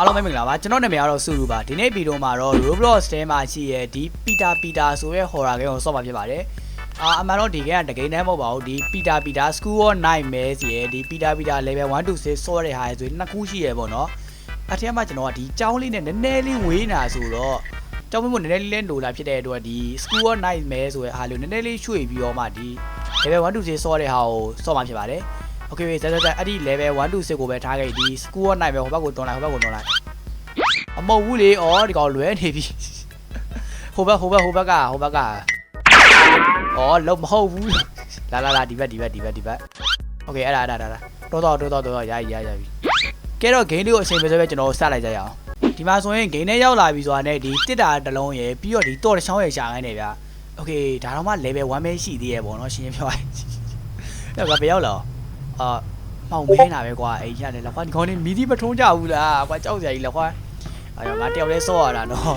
အားလုံးပဲမင်္ဂလာပါကျွန်တော်နာမည်ကတော့စုလူပါဒီနေ့ဗီဒီယိုမှာတော့ Roblox ထဲမှာရှိရဲ့ဒီ Peter Peter ဆိုတဲ့ horror game ကိုဆော့မှာဖြစ်ပါတယ်အာအမှန်တော့ဒီ game ကတကယ်တည်းမဟုတ်ပါဘူးဒီ Peter Peter School of Nightmares ရဲ့ဒီ Peter Peter level 1 to 6ဆော့တဲ့ဟာဆိုရင်နှစ်ခုရှိရပေါ့နော်အထက်မှာကျွန်တော်ကဒီကြောင်းလေးနဲ့နည်းနည်းလေးဝေးနေတာဆိုတော့ကြောင်းမင်းမနည်းနည်းလေးလဲလိုလာဖြစ်တဲ့အတွက်ဒီ School of Nightmares ဆိုတဲ့အားလို့နည်းနည်းလေးရွှေ့ပြီးတော့မှဒီ level 1 to 6ဆော့တဲ့ဟာကိုဆော့မှာဖြစ်ပါတယ် okay ဇက်ဇက်ဇက်အဲ့ဒီ level 1 to 6ကိုပဲထားခဲ့ဒီ school of night ပဲဟိုဘက်ကိုတွန်းလိုက်ဟိုဘက်ကိုတွန်းလိုက်အမဟုတ်ဘူးလေဩဒီကောင်လွဲနေပြီဟိုဘက်ဟိုဘက်ဟိုဘက်ကဟိုဘက်ကဩလုံးမဟုတ်ဘူးလာလာလာဒီဘက်ဒီဘက်ဒီဘက်ဒီဘက် okay အဲ့ဒါအဲ့ဒါအဲ့ဒါတော်တော်တော်တော်တော်ရရရရပြီကဲတော့ game လေးကိုအချိန်ပေးဆိုပဲကျွန်တော်စလိုက်ကြရအောင်ဒီမှာဆိုရင် game နဲ့ရောက်လာပြီဆိုတာနဲ့ဒီတစ်တာတစ်လုံးရယ်ပြီးတော့ဒီတော့တစ်ချောင်းရယ်ရှာခိုင်းနေဗျာ okay ဒါတော့မှ level 1ပဲရှိသေးရယ်ပေါ့နော်ရှင်းရှင်းပြောရရင်တော့ဘယ်ရောက်လာ အာမောင်မင်းတာပဲကွာအိမ်ရတယ်လက်ခွာဒီကောင်နေမီဒီမထုံးကြဘူးလားကွာကြောက်စရာကြီးလက်ခွာ အဲ့တော့ငါတယောက်လေးစော့ရတာနော်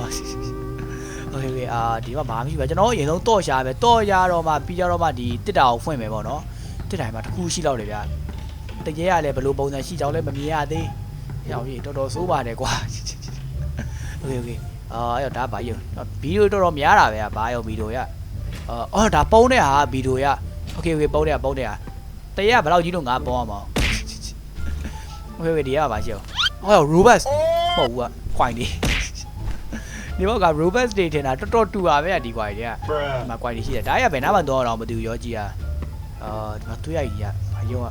โอเคโอเคအာဒီမှာဘာမှမရှိပါကျွန်တော်အရင်ဆုံးတော့ရှာပဲတော့ရတော့မှပြီးကြတော့မှဒီတစ်တာကိုဖွင့်မယ်ပေါ့နော်တစ်တိုင်းမှာတစ်ခုရှိတော့တယ်ဗျာတကယ်ရလဲဘယ်လိုပုံစံရှိကြောင်းလဲမမြင်ရသေးဟောင်ကြီးတော်တော်ဆိုးပါတယ်ကွာโอเคโอเคအာအဲ့တော့ဒါဘာရုံဗီဒီယိုတော်တော်များတာပဲဘာရုံဗီဒီယိုရအာအော်ဒါပုံးတဲ့ဟာဗီဒီယိုရโอเคโอเคပုံးတဲ့ဟာပုံးတဲ့ဟာ တရဘယ်လောက်ကြီးလို့ငါပေါင်းရမှာဟိုဟိုဒီရပါရှေ့ဟော robust မဟုတ်ဘူးကခွိုင်နေဒီဘောက်က robust တွေထင်တာတော်တော်တူပါပဲဒီခွိုင်တွေကဒီမှာခွိုင်တွေရှိတယ်ဒါရဘယ်နားမှတော့တော့မသိဘူးရောကြည်อ่ะအာဒီမှာတွေးရကြီးကအယုံက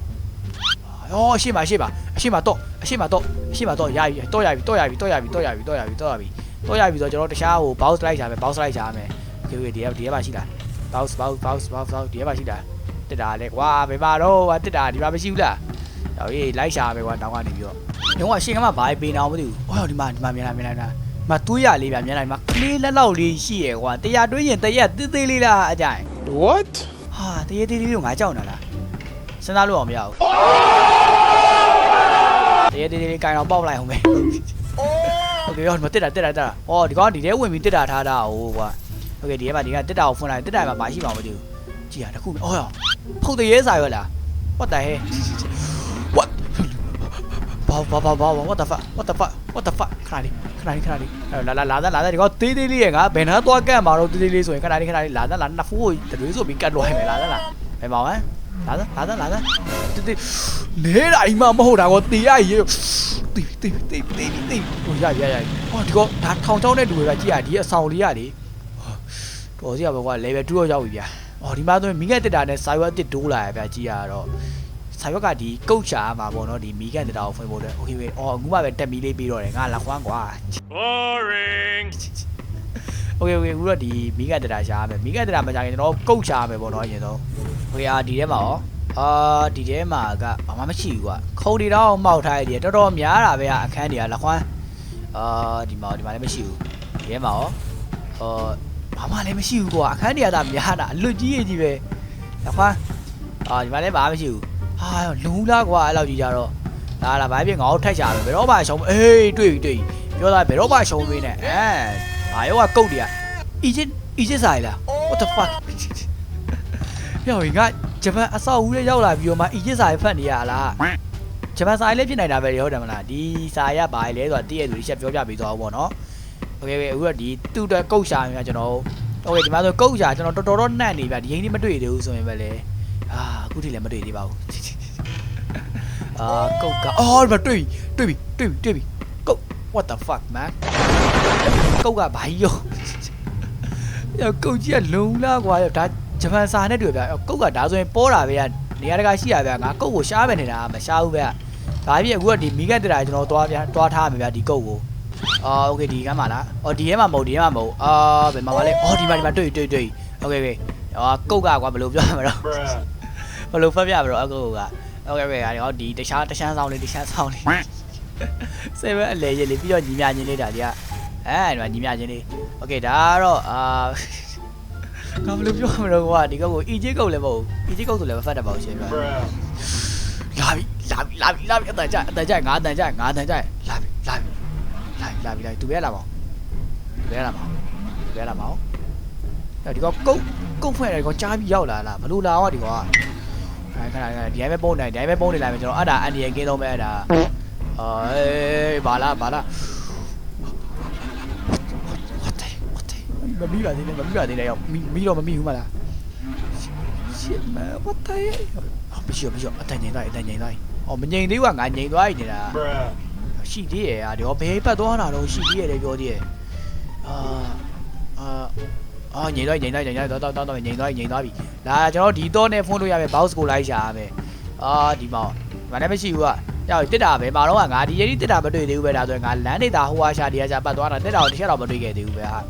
အော်ရှေ့မှာရှေ့မှာအရှေ့မှာတော့အရှေ့မှာတော့အရှေ့မှာတော့ရပြီတော့ရပြီတော့ရပြီတော့ရပြီတော့ရပြီတော့ရပြီတော့ရပြီတော့ရပြီဆိုတော့ကျွန်တော်တခြားဟို bounce လိုက်ချာမယ် bounce လိုက်ချာမယ်ဒီဒီဒီရပါရှိလား bounce bounce bounce bounce ဒီရပါရှိလား တက်တာလေကွာဘယ်မှာတော့ဟာတက်တာဒီမှာမရှိဘူးလားဟောရေးလိုက်ချာမယ်ကွာတောင်းကနေပြီးတော့ ။တော့ရှင်းကမှဘာပေးနေအောင်မသိဘူး။အော်ဒီမှာဒီမှာမြင်လာမြင်လာမြင်လာ။မတွေးရလေးဗျမြင်လာဒီမှာကလေးလက်လောက်လေးရှိရယ်ကွာ။တရားတွေးရင်တရက်သေးသေးလေးလားအကြိုင် What? ။ဟာတရက်သေးသေးလေးကိုငါကြောက်နေတာလား။စဉ်းစားလို့အောင်မရဘူး။တရက်သေးသေးလေးကင်တော့ပေါက်လိုက်အောင်ပဲ။โอเคရောဒီမှာတက်တာတက်တာတက်တာ။အော်ဒီကောင်ကဒီထဲဝင်ပြီးတက်တာထားတာဟိုကွာ။โอเคဒီထဲမှာဒီကတက်တာကိုဖွင့်လိုက်တက်တာမှာမရှိပါဘူးမသိဘူး။ ကြည့်ရတခု။အော်ရောဖုတ်တရဲစာရွက်လား။ What the hell? What? ဘာဘာဘာဘာ what the fuck what the fuck what the fuck ခဏလေးခဏလေးခဏလေးအဲ့လာလာလာလာလာဒီကောင်သေးသေးလေးရဲ့ငါဘယ်နှာသွားကန့်မှာတော့သေးသေးလေးဆိုရင်ခဏလေးခဏလေးလာလာလာနှစ်ဖူးကိုတရွေးဆိုပြီးကတ်လွှဲမယ်လာလာလာဘယ်မှာလဲလာလာလာလာလာတေးတေးနေတာအိမ်မမဟုတ်တာကောတေးရရေတေးတေးတေးတေးတေးဟိုရရရဟောဒီကောင်ဒါထောင်ချောင်းတဲ့လူတွေကကြည့်ရဒီအဆောင်လေးရလေတော်စီရပဲကွာ level 2ရောက်ပြီဗျာ ။အော်ဒီမှာဆိုရင်မီးကတက်တာနဲ့စာရွက်အစ်စ်ဒိုးလာရဗျာကြည်ရတော့စာရွက်ကဒီကုတ်ချာမှာပေါ့နော်ဒီမီးကတက်တာကိုဖွင့်ဖို့အတွက် Okay ပဲ။အော်အခုမှပဲတက်မီးလေးပြီးတော့တယ်ငါလက်ခွမ်းကွာ။ Boring ။ Okay okay အခုတော့ဒီမီးကတက်တာရှားမယ်။မီးကတက်တာမကြခင်ကျွန်တော်ကုတ်ချာမယ်ပေါ့နော်အရင်ဆုံး။ Okay အာဒီထဲမှာရောအာဒီထဲမှာကဘာမှမရှိဘူးကွာ။ခုံတွေတော့မောက်ထားရည်တော်တော်များတာပဲကအခန်းတွေကလက်ခွမ်းအာဒီမှာဒီမှာလည်းမရှိဘူး။ဒီထဲမှာရောအော် ဘာမှလည်းမရှိဘူးကွာအခန်းတွေကသာများတာအလွတ်ကြီးကြီးပဲလက်ခွမ်းအာဒီမှာလည်းဘာမှမရှိဘူးဟာလူလားကွာအဲ့လောက်ကြီးကြတော့လာလာဘာဖြစ်ငါ့ကိုထိုက်ချာပဲဘယ်တော့မှရှုံးအေးတွေ့ပြီတွေ့ပြီပြောတာဘယ်တော့မှရှုံးပေးနဲ့အဲဘာရောကကုတ်တည်းကအီဂျစ်အီဂျစ်ဆိုင်လား what the fuck ပြောရင်ကဂျပန်အဆောက်အဦလေးရောက်လာပြီးတော့မှအီဂျစ်ဆိုင်ဖတ်နေရလားဂျပန်ဆိုင်လေးဖြစ်နိုင်တာပဲဟုတ်တယ်မလားဒီဆိုင်ရဘာလဲဆိုတာတည့်ရသူတစ်ချက်ပြောပြပေးသွားအောင်ပေါ့နော် โอเคအခုတော့ဒီသူ့အတွက်ကုတ်ရှာမြင်ကျွန်တော်โอเคဒီမှာဆိုကုတ်ရှာကျွန်တော်တော်တော်တော့နှံ့နေဗျဒီဟင်းလေးမတွေ့သေးဘူးဆိုရင်ပဲလေအာအခုထိလည်းမတွေ့သေးပါဘူး အာကုတ်ကအော်ဒီမှာတွေ့ပြီတွေ့ပြီတွေ့ပြီတွေ့ပြီကုတ် what the fuck man ကုတ်ကဘာကြီးရောယောကုတ်ကြီးကလုံလားကွာဒါဂျပန်စာနဲ့တွေ့ဗျာကုတ်ကဒါဆိုရင်ပေါ်တာပဲကနေရာတကာရှိရဗျာငါကုတ်ကိုရှားပဲနေတာမရှားဘူးဗျာဒါပြည့်အခုကဒီမိကတရာကျွန်တော်သွားဗျာသွားထားမယ်ဗျာဒီကုတ်ကို အာโอเคဒီကမ်းပါလားအော်ဒီထဲမှာမဟုတ်ဒီထဲမှာမဟုတ်အာဘယ်မှာပါလဲအော်ဒီမှာဒီမှာတွေ့တွေ့တွေ့โอเคပဲအာကုတ်ကကွာဘယ်လိုပြောရမလဲ Bruh. ဘယ်လိုဖတ်ပြမလို့အကူကโอเคပဲဟာဒီတခြားတခြားဆောင်လေးတခြားဆောင်လေးစေဘအလဲရလေးပြီးတော့ညီမချင်းလေးဒါဒီကအဲဒီမှာညီမချင်းလေးโอเคဒါကတော့အာကဘယ်လိုပြောမလို့ကွာဒီကောက်ကိုအီဂျစ်ကုတ်လည်းမဟုတ်အီဂျစ်ကုတ်ဆိုလည်းမဖတ်တတ်ပါဘူးရှင်ဗျာ Bruh. လာပြီလာပြီလာပြီလာပြီအတန်ကြအတန်ကြငါအတန်ကြငါအတန်ကြလာပြီလာပြီ လာပြီလာပြီလာပြီသူပဲလာပါသူပဲလာပါသူပဲလာပါဒီကောကုတ်ကုတ်ဖွဲ့တယ်ကောကြားပြီးရောက်လာလားဘလို့လာတော့ဒီကောခဏခဏခဏဒီတိုင်းပဲပုံနေဒီတိုင်းပဲပုံနေလိုက်မယ်ကျွန်တော်အဲ့ဒါအန်ဒီရဲ့ကင်းတော့ပဲအဲ့ဒါအေးဘာလားဘာလားမမီးပါသေးတယ်မမီးပါသေးတယ်ရောက်မီးမီးတော့မမီးဘူးမလား shit man what the hell မရှိဘူးမရှိဘူးအတန်ငိန်သွားအတန်ငိန်သွားအော်မငိန်သေးဘူးကငါငိန်သွားနေတာ Bruh. ရှိသေးရဲ့အားတော့ဘယ်ဘက်သွားတာတော့ရှိသေးရဲ့လေပြောသေးရဲ့အာအာအာငိန်လိုက်ငိန်လိုက်ငိန်လိုက်တော့တော့တော့ငိန်လိုက်ငိန်သွားပြီလာကျွန်တော်ဒီတော့နဲ့ဖုန်းလို့ရမယ် box ကိုလိုက်ရှာရမယ်အာဒီမောင်မနဲ့မရှိဘူးကကြောက်တစ်တာပဲမာတော့ကငါဒီရေးတစ်တာမတွေ့သေးဘူးပဲဒါဆိုရင်ငါလမ်းနေတာဟိုအားရှာတရားရှာပတ်သွားတာတစ်တာကိုတစ်ချက်တော့မတွေ့ခဲ့သေးဘူးပဲဟာ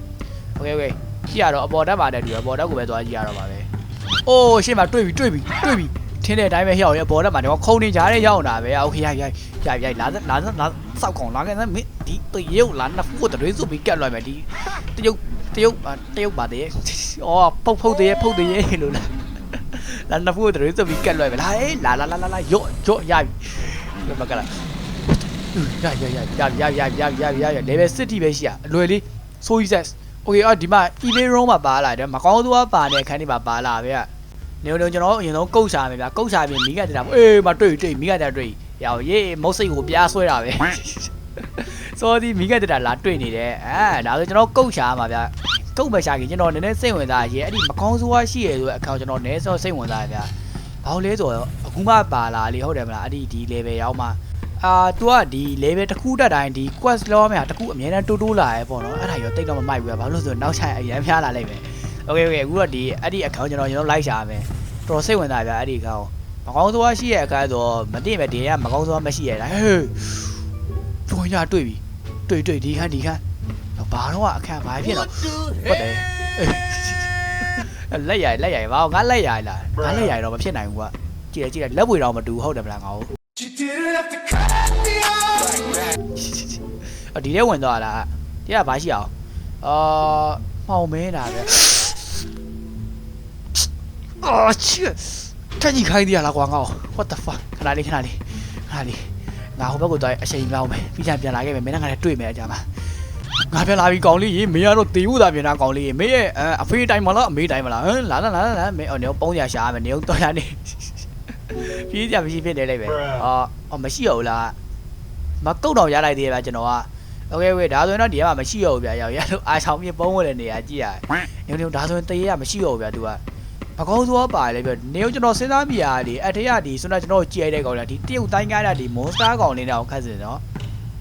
Okay okay ကြည့်ရတော့အပေါ်တက်ပါတဲ့သူအပေါ်တက်ကိုပဲသွားကြည့်ရတော့ပါပဲအိုးရှေ့မှာတွေ့ပြီတွေ့ပြီတွေ့ပြီထင်းတဲ့အတိုင်းပဲဟျောက်ရအပေါ်တက်မှာတော့ခုံနေကြတဲ့ရောက်နေတာပဲ Okay ရိုက်ရိုက်ရိုက်ရိုက်လာလာလာ စောက်ကောင်လာခဲ့စမ်းမင်းဒီတရုတ်လာနှစ်ဖူးတတွေးစုပြီးကတ်လိုက်မယ်ဒီတရုတ်တရုတ်တရုတ်ပါတဲ့အော်ဖုတ်ဖုတ်တဲ့ဖုတ်တဲ့လို့လားလာနှစ်ဖူးတတွေးစုပြီးကတ်လိုက်မယ်လာဟေးလာလာလာလာရော့ရော့ရပြီဘယ်မှာကလာရရရရရရရရရရ level 60ပဲရှိရအလွယ်လေးဆိုးကြီးဆက်โอเคအော်ဒီမှာ email room မှာပါလာတယ်မကောင်းသူကပါတဲ့ခန်းလေးမှာပါလာပဲနေနေကျွန်တော်အရင်ဆုံးကုတ်စားမယ်ဗျာကုတ်စားပြီးမိကတတာအေးမတွေ့တွေ့မိကတတာတွေ့ ရောရေးမုတ်စိတ်ကိုပြားဆွဲတာပဲစောဒီမိကတတာလာတွေ့နေတယ်အဲဒါဆိုကျွန်တော်ကုတ်ရှာမှာဗျာကုတ်မရှာခင်ကျွန်တော်နည်းနည်းစိတ်ဝင်စားရေအဲ့ဒီမကောင်းဆိုးဝါးရှိရဆိုတဲ့အကောင်ကျွန်တော်နည်းစောစိတ်ဝင်စားဗျာဘာလို့လဲဆိုတော့အခုမှပါလာလေဟုတ်တယ်မလားအဲ့ဒီဒီ level ရောက်မှအာ तू ကဒီ level တစ်ခုတက်တိုင်းဒီ quest လောမှာတစ်ခုအများနဲ့တိုးတိုးလာရဲပေါ့နော်အဲ့ဒါရောတိတ်တော့မမိုက်ဘူးဗျာဘာလို့လဲဆိုတော့နောက်ချိုင်အရန်ဖျားလာလိုက်ပဲ okay okay အခုတော့ဒီအဲ့ဒီအကောင်ကျွန်တော်ကျွန်တော်လိုက်ရှာမယ်တော်တော်စိတ်ဝင်စားဗျာအဲ့ဒီအကောင် မကောင်းဆိုးဝါးရှိရဲ့အခါဆိုမသိမဲ့ဒီကမကောင်းဆိုးဝါးမရှိရဲ့လားဟေးကျွန်ရတွေ့ပြီတွေ့တွေ့ဒီခန်းဒီခန်းတော့ဘာတော့အခန်းဘာဖြစ်တော့ဟုတ်တယ်အေးလက်ရိုင်လက်ရိုင်ဘာငါလက်ရိုင်လားငါလက်ရိုင်တော့မဖြစ်နိုင်ဘူးကွာကြည့်ရကြည့်ရလက်ဝေတော့မတူဟုတ်တယ်မလားငါ့ကိုအဒီထဲဝင်သွားလားဒီကဘာရှိအောင်အာမှောင်မဲတာပဲအာချစ် တကြီးခိုင်းသေးရလားကွာငါ့ကို what the fuck ခဏလေးခဏလေးခဏလေးငါဟိုဘက်ကိုသွားအချိန်လောက်မယ်ပြီးချင်ပြန်လာခဲ့မယ်မင်းနဲ့ငါလည်းတွေ့မယ်အကြမ်းပါ ငါပြန်လာပြီကောင်လေးရေမင်းကတော့တေဖို့သာပြန်တာကောင်လေးရေမင်းရဲ့အဲအဖေးတိုင်းမလားအမေးတိုင်းမလားဟမ်လာလာလာလာမင်းအော်နေပုံးရရှာမယ်နေတော့တော်ရနေပြေးကြမရှိဖြစ်နေလိုက်ပဲအော်အော်မရှိရဘူးလားမကုတ်တော့ရလိုက်သေးတယ်ဗျကျွန်တော်ကโอเคဝေးဒါဆိုရင်တော့ဒီကမှမရှိရဘူးဗျရောက်ရလို့အားဆောင်ပြပုံးဝင်တဲ့နေရာကြည့်ရတယ်နေနေဒါဆိုရင်တရေကမရှိရဘူးဗျသူက မကောင်းသောပါတယ်လေဗျနေကျွန်တော်စဉ်းစားမိရတယ်အထက်ကဒီဆိုတော့ကျွန်တော်ကြည့်ရတဲ့ကောင်လေးဒီတရုတ်တိုင်းကားတာဒီမွန်စတာကောင်လေးတော့ခက်စင်နော်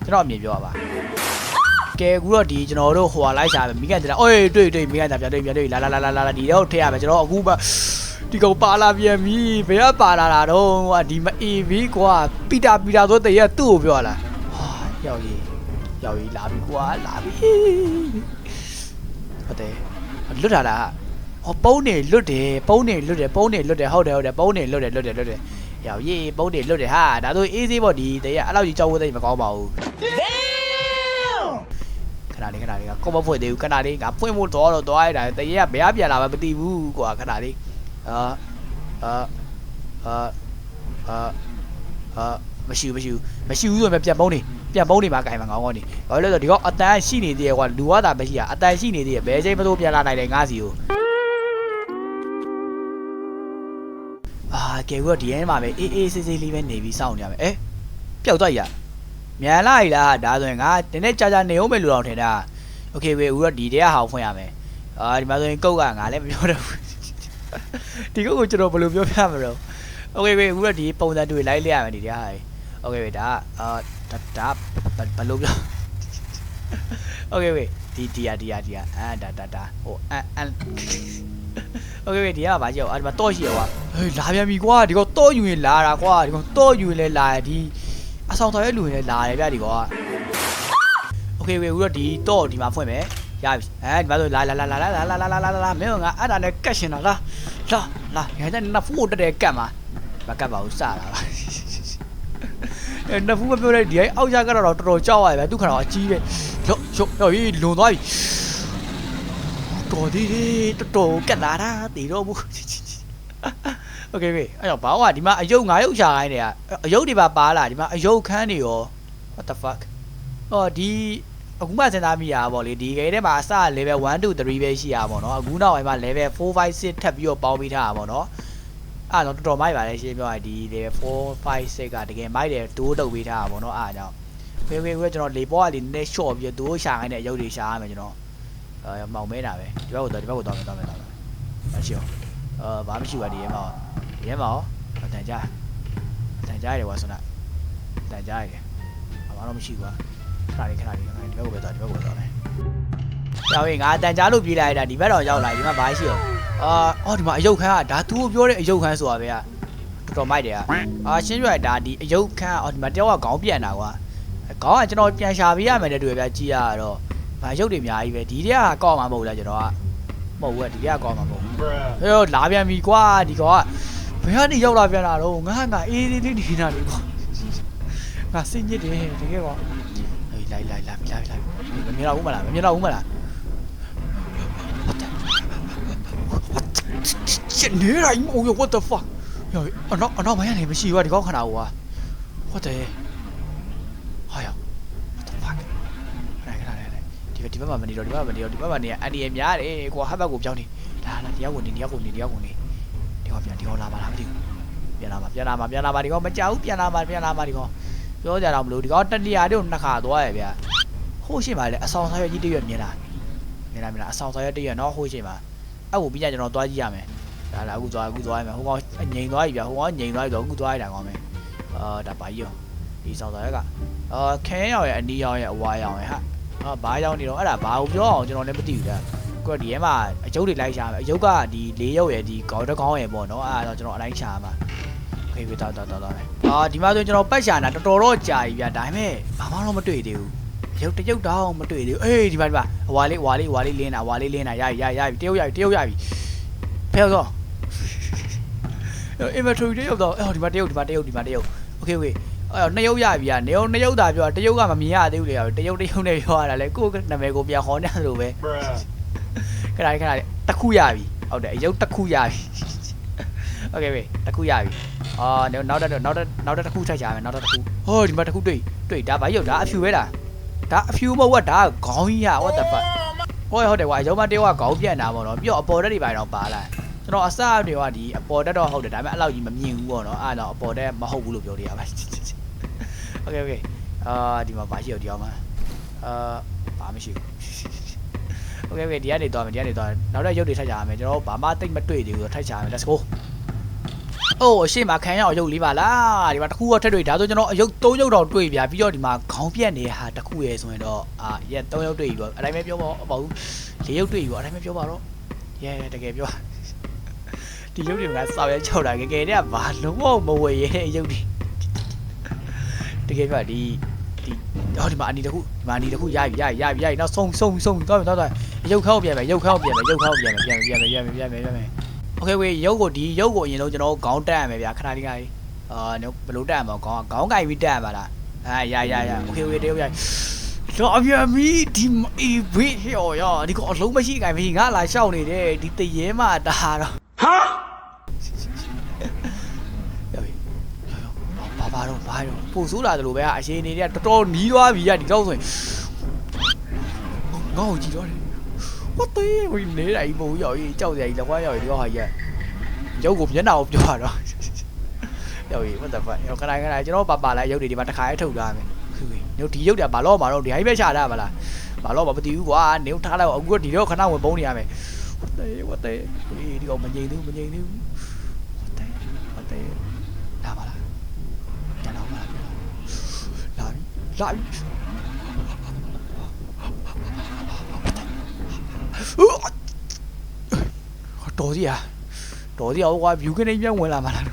ကျွန်တော်အမြင်ပြောပါကဲအခုတော့ဒီကျွန်တော်တို့ဟိုဟာလိုက်ရှာပဲမိကန်တရာအေးတွေ့တွေ့မိကန်တရာပြန်တွေ့ပြန်တွေ့လာလာလာလာလာဒီတော့ထည့်ရမယ်ကျွန်တော်အခုမှဒီကောင်ပါလာပြန်ပြီဘယ်ကပါလာတာတော့ကွာဒီမအေးပြီကွာပီတာပီတာဆိုတဲ့ရသူ့ကိုပြောလာဟာရောက်ကြီးရောက်ကြီးလာပြီကွာလာပြီဟုတ်တယ်လွတ်တာ လားဟောပုံးနေလွတ်တယ်ပုံးနေလွတ်တယ်ပုံးနေလွတ်တယ်ဟုတ်တယ်ဟုတ်တယ်ပုံးနေလွတ်တယ်လွတ်တယ်လွတ်တယ်ရောက်ကြီးပုံးနေလွတ်တယ်ဟာဒါဆိုအေးသေးပေါ့ဒီတရအဲ့လောက်ကြီးကြောက်ဝတ်သိမကောင်းပါဘူးခဏလေးခဏလေးကကောမဖွင့်သေးဘူးခဏလေးငါဖွင့်ဖို့တော့တော့သွားရတာတရေကဘယ်ပြန်လာမှမသိဘူးကွာခဏလေးအာအာအာအာအာမရှိဘူးမရှိဘူးမရှိဘူးဆိုရင်ပြန်ပုံးနေပြန်ပုံးနေမှာကင်မှာငောင်းကောင်းနေဘာလို့လဲဆိုတော့ဒီကောင်အတန်ရှိနေသေးရကွာလူဝတာမရှိတာအတန်ရှိနေသေးရဘယ်ချိန်မလို့ပြန်လာနိုင်တယ်ငါစီကို အာကဲကွာဒီထဲမှာပဲအေးအေးဆေးဆေးလေးပဲနေပြီးစောင့်နေရမယ်အဲပျောက်သွားရ မြန်လာ E လားဒါဆိုရင်ငါတင်းနဲ့ကြာကြာနေအောင်မယ်လို့တော့ထင်တာโอเคဝေဦးတော့ဒီတဲကဟောင်းဖွင့်ရမယ်အာဒီမှာဆိုရင်ကုတ်ကငါလည်းမပြောတော့ဘူးဒီကုတ်ကိုကျွန်တော်ဘယ်လိုပြောပြမလို့โอเคဝေဦးတော့ဒီပုံစံတွေ့လိုက်လိုက်ရမယ်ဒီတဲဟာโอเคဝေဒါအာဒါဒါဘယ်လိုပြောโอเคဝေဒီဒီယာဒီယာဒီယာအာဒါဒါဒါဟိုအန်အန်โอเคဝေဒီကဘာကြောက်အာဒီမှာတော့ရှိရကွာ ဟေးလာပြန်ပြီကွာဒီကတော့ယူရင်လာတာကွာဒီကတော့ယူရင်လည်းလာတယ်ဒီ အဆောင်တော်ရဲ့လူတွေလည်းလာတယ်ဗျဒီကောโอเคဝေဦးတော့ဒီတော့ဒီမှာဖွင့်မယ်ရပြီအဲဒီမှာဆိုလာလာလာလာလာလာလာလာလာလာမင်းကငါအဲ့ဒါနဲ့ကတ်ရှင်တာလားလာလာငါတဲ့နဖူးတက်တဲ့ကတ်မှာမကတ်ပါဘူးစတာပါအဲနဖူးမပြောတဲ့ဒီအိအောက်ရကတော့တော်တော်ကြောက်ရတယ်ဗျသူခါတော့အကြီးပဲရော့ရော့ရော့ပြီးလွန်သွားပြီတော်သေးတယ်တော်တော်ကတ်လာတာတည်တော့ဘူး โอเคပြီအဲ့တော့ဘာဝဒီမှာအယုတ်ငါယုတ်ရှာခိုင်းနေရအယုတ်တွေပါပါလာဒီမှာအယုတ်ခန်းတွေရော what the fuck အော်ဒီအခုမှစဉ်းစားမိရပါဗောလေဒီဂိမ်းထဲမှာအစ level 1 2 3ပဲရှိရပါဗောနော်အခုနောက်ပိုင်းမှာ level 4 5 6ထပ်ပြီးတော့ပေါင်းပြီးထားတာဗောနော်အဲ့တော့တော်တော်မိုက်ပါလေရှင်းပြောရရင်ဒီ level 4 5 6ကတကယ်မိုက်တယ်တိုးတုပ်ပေးထားတာဗောနော်အားကြောင့် ဝေးဝေးဝေးကျွန်တော်လေပေါ်ကလေနည်းနည်း short ပြီးတော့သူတို့ရှာခိုင်းတဲ့အယုတ်တွေရှာရမယ်ကျွန်တော်အဲမောင်မဲတာပဲဒီဘက်ကိုတော့ဒီဘက်ကိုတော့မယ်တော့မယ်တော့မယ်မရှိဘူး အာဘာမှမရှိပါဒီရဲမောင်ဒီရဲမောင်အတန်ကြားအတန်ကြားရကွာဆိုတော့အတန်ကြားရတယ်ဘာမှတော့မရှိဘူးကွာခဏလေးခဏလေးခဏလေးဒီဘက်ကိုပဲတော့ဒီဘက်ကိုတော့မယ်ကျောင်းရင်ငါအတန်ကြားလို့ပြေးလိုက်တာဒီဘက်တော့ရောက်လာဒီမှာဘာရှိရောအာအော်ဒီမှာအယုတ်ခန်းကဒါသူ့ကိုပြောတဲ့အယုတ်ခန်းဆိုတာပဲကတော်တော်မိုက်တယ်ကအာရှင်းပြရဒါဒီအယုတ်ခန်းအော်ဒီမှာတယောက်ကခေါင်းပြန်တာကွာခေါင်းကကျွန်တော်ပြန်ရှာပေးရမယ်တဲ့တွေ့ဗျာကြည့်ရတော့ဗာရုပ်တွေအများကြီးပဲဒီတည်းကကောက်မှာမဟုတ်လားကျွန်တော်က မဟုတ်ဘူးကဒီတည်းကကောက်မှာမဟုတ်ဘူး Bruh. ဟဲ့လာပြန်ပြီကွာဒီကောင်ကဘယ်ကနေရောက်လာပြန်တာတော့ငါငါအေးသေးသေးနေတာလေကွာငါစိတ်ညစ်တယ်တကယ်ကောဟေးလိုက်လိုက်လိုက်လိုက်လိုက်မမြင်တော့ဘူးမလားမမြင်တော့ဘူးမလားရှစ်နေရိုင်းမို့ what the fuck ယောအနောက်အနောက်မရနေမရှိဘူးဒီကောင်ခဏဟိုက what the ဟာယော what the fuck ခဏခဏခဏဒီ ဘက်ဒီဘက်မှာမနေတော့ဒီဘက်မှာမနေတော့ဒီဘက်မှာနေအန်ဒီရများတယ်ကွာဟဘက်ကိုပြောင်းနေလာလာတရားဝင်နေတရားဝင်နေတရားဝင်နေဒီကောင်ပြန်ဒီကောင်လာပါလားမသိဘူးပြန်လာပါပြန်လာပါပြန်လာပါဒီကောင်မကြောက်ဘူးပြန်လာပါပြန်လာပါဒီကောင်ပြောကြတော့မလို့ဒီကောင်တတိယတို့နှစ်ခါသွားရဗျာဟိုးရှိမှလည်းအဆောင်ဆောင်ရွက်ကြီးတရွက်မြင်လားမြင်လားမြင်လားအဆောင်ဆောင်ရွက်တရွက်နော်ဟိုးရှိမှအဲ့ကိုပြီးကြကျွန်တော်သွားကြည့်ရမယ်ဒါလာအခုသွားအခုသွားရမယ်ဟိုကောင်ငိန်သွားပြီဗျာဟိုကောင်ငိန်သွားပြီတော့အခုသွားရတာကောင်းမယ်အာဒါပါကြီးရောဒီဆောင်ဆောင်ရွက်ကအာခဲရောင်ရဲ့အနီရောင်ရဲ့အဝါရောင်ရဲ့ဟာ အာဘာကြောင့်နေတော့အဲ့ဒါဘာကိုပြောအောင်ကျွန်တော်လည်းမသိဘူးလားကိုကဒီထဲမှာအကျုပ်တွေလိုက်ရှာမယ်အကျုပ်ကဒီလေးရုပ်ရဲ့ဒီခေါင်းတစ်ခေါင်းရဲ့ပေါ့နော်အဲ့ဒါတော့ကျွန်တော်အတိုင်းရှာမှာโอเคပြီတော့တော့တော့တော့အာဒီမှာဆိုကျွန်တော်ပတ်ရှာတာတော်တော်တော့ကြာပြီဗျာဒါပေမဲ့ဘာမှတော့မတွေ့သေးဘူးရုပ်တစ်ရုပ်တောင်မတွေ့သေးဘူးအေးဒီမှာဒီမှာအဝါလေးအဝါလေးအဝါလေးလင်းတာအဝါလေးလင်းတာရပြီရရပြီတရုပ်ရပြီတရုပ်ရပြီဖဲတော့ inventory တရုပ်တော့အော်ဒီမှာတရုပ်ဒီမှာတရုပ်ဒီမှာတရုပ်โอเคโอเค အဲ့တော့နှစ်ရုပ်ရပြီอ่ะနေုံနှစ်ရုပ်သာပြောတရုပ်ကမမြင်ရသေးဘူးလေတရုပ်တရုပ်နဲ့ပြောရတာလေကိုယ့်နာမည်ကိုပြန်ဟောနေသလိုပဲ Bruh. ခဏလေးခဏလေးတစ်ခုရပြီဟုတ်တယ်အရုပ်တစ်ခုရပြီโอเคပဲတစ်ခုရပြီအာနောက်တော့နောက်တော့နောက်တော့တစ်ခုထပ်ချမယ်နောက်တော့တစ်ခုဟောဒီမှာတစ်ခုတွေ့တွေ့ဒါဘာရုပ်ဒါအဖြူပဲလားဒါအဖြူမဟုတ်ဘူးဒါကခေါင်းကြီးရ what the fuck ဟောဟုတ်တယ်ကွာအရုပ်မတယောက်ကခေါင်းပြန်တာပေါ့နော်ပြီးတော့အပေါ်တက်တွေပါတော့ပါလာကျွန်တော်အစတွေကဒီအပေါ်တက်တော့ဟုတ်တယ်ဒါပေမဲ့အဲ့လောက်ကြီးမမြင်ဘူးပေါ့နော်အဲ့တော့အပေါ်တက်မဟုတ်ဘူးလို့ပြောရပါ โอเคโอเคအာဒီမှာဘာရှိရောဒီအောင်မှာအာဘာမရှိဘူး โอเคโอเคဒီကနေသွားမယ်ဒီကနေသွားမယ်နောက်တော့ရုပ်တွေထပ်ကြရမယ်ကျွန်တော်ဘာမှတိတ်မတွေ့သေးဘူးဆိုတော့ထပ်ကြရမယ် let's go အိုးအရှိမခံရအောင်ရုပ်လေးပါလားဒီမှာတစ်ခုတော့ထက်တွေ့ဒါဆိုကျွန်တော်အရုပ်၃ရုပ်တော့တွေ့ပြပြီးတော့ဒီမှာခေါင်းပြက်နေတဲ့ဟာတစ်ခုရဲဆိုရင်တော့အာရက်၃ရုပ်တွေ့ပြီပေါ့အတိုင်းပဲပြောပါမဟုတ်ဘူး၄ရုပ်တွေ့ပြီပေါ့အတိုင်းပဲပြောပါတော့ရဲတကယ်ပြောဒီရုပ်တွေကစောက်ရဲချောက်တာငယ်ငယ်တည်းကဘာလုံးဝမဝယ်ရဲတဲ့ရုပ်တွေ တကယ်ပြောဒီဒီဟောဒီမှာအနီတစ်ခုဒီမှာအနီတစ်ခုရပြီရပြီရပြီရပြီနောက်ဆုံးဆုံးဆုံးသွားပြီသွားသွားရုပ်ခေါင်းပြန်မယ်ရုပ်ခေါင်းပြန်မယ်ရုပ်ခေါင်းပြန်မယ်ပြန်မယ်ပြန်မယ်ပြန်မယ်ပြန်မယ်ပြန်မယ် โอเคဝေးရုပ်ကိုဒီရုပ်ကိုအရင်ဆုံးကျွန်တော်ခေါင်းတက်ရမယ်ဗျာခဏလေးကလေးအာဘယ်လိုတက်ရမလဲခေါင်းခေါင်းကင်ပြီးတက်ရမှာလားအာရရရโอเคဝေးတရုပ်ရတော့အပြမီဒီအေးဘေးဟောရဒီကအလုံးမရှိကင်မရှိငါလာရှောက်နေတယ်ဒီတရေမတာတော့ ပို့ဆိုးလာတယ်လို့ပဲအရှင်နေတွေကတော်တော်နီးသွားပြီကဒီတော့ဆိုရင်ငေါ့ကြည့်တော့တယ် what the ဝိနေလိုက်ပို့ရောက်ကြီးကြောက်စရာကြီးလက်ခွားရောက်ကြီးဒီတော့ဟာကြီးရုပ်ကိုမျက်နှာကိုပြောရတော့ရောက်ပြီ what the fuck ခဏခဏကျွန်တော်ပါပါလာရုပ်တွေဒီမှာတစ်ခါရဲထုတ်ထားမယ်ခုပြီညဒီရုပ်တွေကဘာလို့မှာတော့ဒီဟိုင်းပဲရှာတာမလားဘာလို့မမသိဘူးကွာနေထားလိုက်အခုဒီတော့ခဏဝင်ပုံးနေရမယ် what the what the ဒီကောင်မငြိမ်သေးဘူးမငြိမ်သေးဘူး what the what the လာပါလားပြန်တော့မလားလာပြီ လာပြီဟာတော်စီอ่ะတော်စီအောင်ကွာ view ကနေပြန်ဝင်လာမှာလား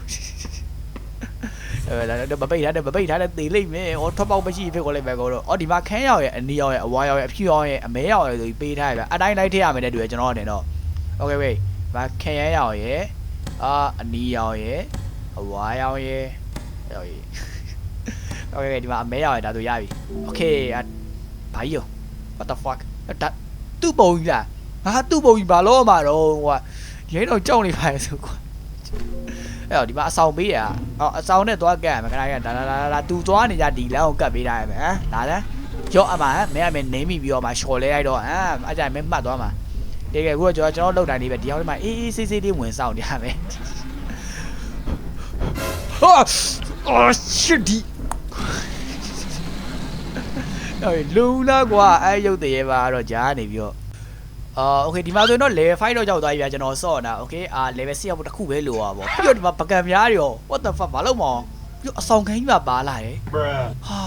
အဲလာတော့မပိတ်ထားတယ်မပိတ်ထားတယ်တေလိုက်မယ်။အော်ထွက်ပေါက်မရှိဖြစ်ကုန်လိမ့်မယ်ကောတော့။အော်ဒီမှာခန်းရောက်ရဲ့အနီရောက်ရဲ့အဝါရောက်ရဲ့အဖြူရောက်ရဲ့အမဲရောက်ရဲ့ဆိုပြီးပေးထားရပြ။အတိုင်းလိုက်ထည့်ရမယ်တဲ့တူရဲ့ကျွန်တော်တင်တော့။ Okay wait ။ဗာခန်းရောက်ရဲ့အာအနီရောက်ရဲ့အဝါရောက်ရဲ့ရောက်ရဲ့ Okay okay ဒီမှာအမဲရောက်ရဲ့ဒါဆိုရပြီ Okay ဘာကြီးရော what the fuck ဒါသူ့ပုံကြီးလားဟာသူ့ပုံကြီးဘာလို့မှာတော့ကွာရဲတော့ကြောက်နေပါရဲ့ဆိုကွာအဲ့တော့ဒီမှာအဆောင်ပေးရအော်အဆောင်နဲ့သွားကတ်ရမယ်ခဏခဏဒါဒါဒါဒါသူသွားနေကြဒီလမ်းကိုကတ်ပေးထားရမယ်ဟမ်ဒါလဲရော့အမဟမ်မင်းအမေနေမိပြီးတော့မှရှော်လဲလိုက်တော့ဟမ်အဲ့ကြမင်းမှတ်သွားမှာတကယ်ခုကကျွန်တော်ကျွန်တော်လောက်တိုင်းလေးပဲဒီအောင်လေးမှာအေးအေးဆေးဆေးလေးဝင်ဆောင်နေရမယ်ဟာအော်ရှ စ်ဒီ ဟဲ့လူလားကွာအဲရုပ်တရေပါတော့ဂျားနေပြီးတော့အာโอเคဒီမှာဆိုရင်တော့ level 5တော့ကြောက်သွားပြီဗျာကျွန်တော်စော့နေတာโอเคအာ level 6ရောက်ဖို့တစ်ခုပဲလိုပါဗောပြီးတော့ဒီမှာပကံပြားတွေရော what the fuck ဘာလို့မအောင်ပြီးတော့အဆောင်ခန်းကြီးပါပါလာတယ် Bruh. ဟာ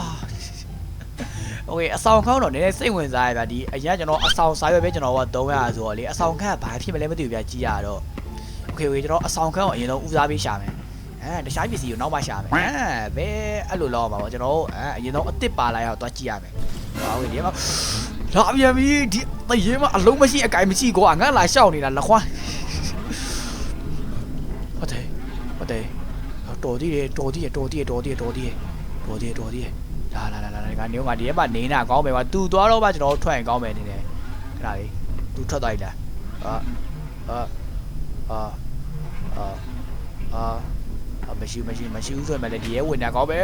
โอเคအဆောင်ခန်းတော့နည်းနည်းစိတ်ဝင်စားရဗျာဒီအရင်ကျွန်တော်အဆောင်စားရွက်ပဲကျွန်တော်က300ဆိုတော့လေအဆောင်ခန်းကဘာဖြစ်မလဲမသိဘူးဗျာကြီးရတော့โอเคโอเคကျွန်တော်အဆောင်ခန်းကိုအရင်ဆုံးဦးစားပေးရှာမယ် အဲတခြားပစ္စည်းကိုနောက်မှရှာမယ်အဲဘယ်အဲ့လိုလောက်ပါဗောကျွန်တော်တို့အဲအရင်ဆုံးအစ်စ်ပါလာရအောင်သွားကြည့်ရမယ်ဟာဝေးဒီမှာလာပြန်ပြီဒီတရေမအလုံးမရှိအကင်မရှိကွာငါလာရှောက်နေတာလက်ခွန်းဟုတ်တယ်ဟုတ်တယ်တော်သေးတယ်တော်သေးတယ်တော်သေးတယ်တော်သေးတယ်တော်သေးတယ်တော်သေးတယ်တော်သေးတယ်လာလာလာလာဒီကနေကဒီရက်မှာနေနေတာကောင်းမယ်ကွာသူသွားတော့မှကျွန်တော်တို့ထွက်ရင်ကောင်းမယ်နေတယ်ခဏလေးသူထွက်သွားပြီလားအာအာအာအာအာအာ မရှိမရှိမရှိဘူးဆိုရင်လည်းဒီရဲဝင်တာကောင်းပဲ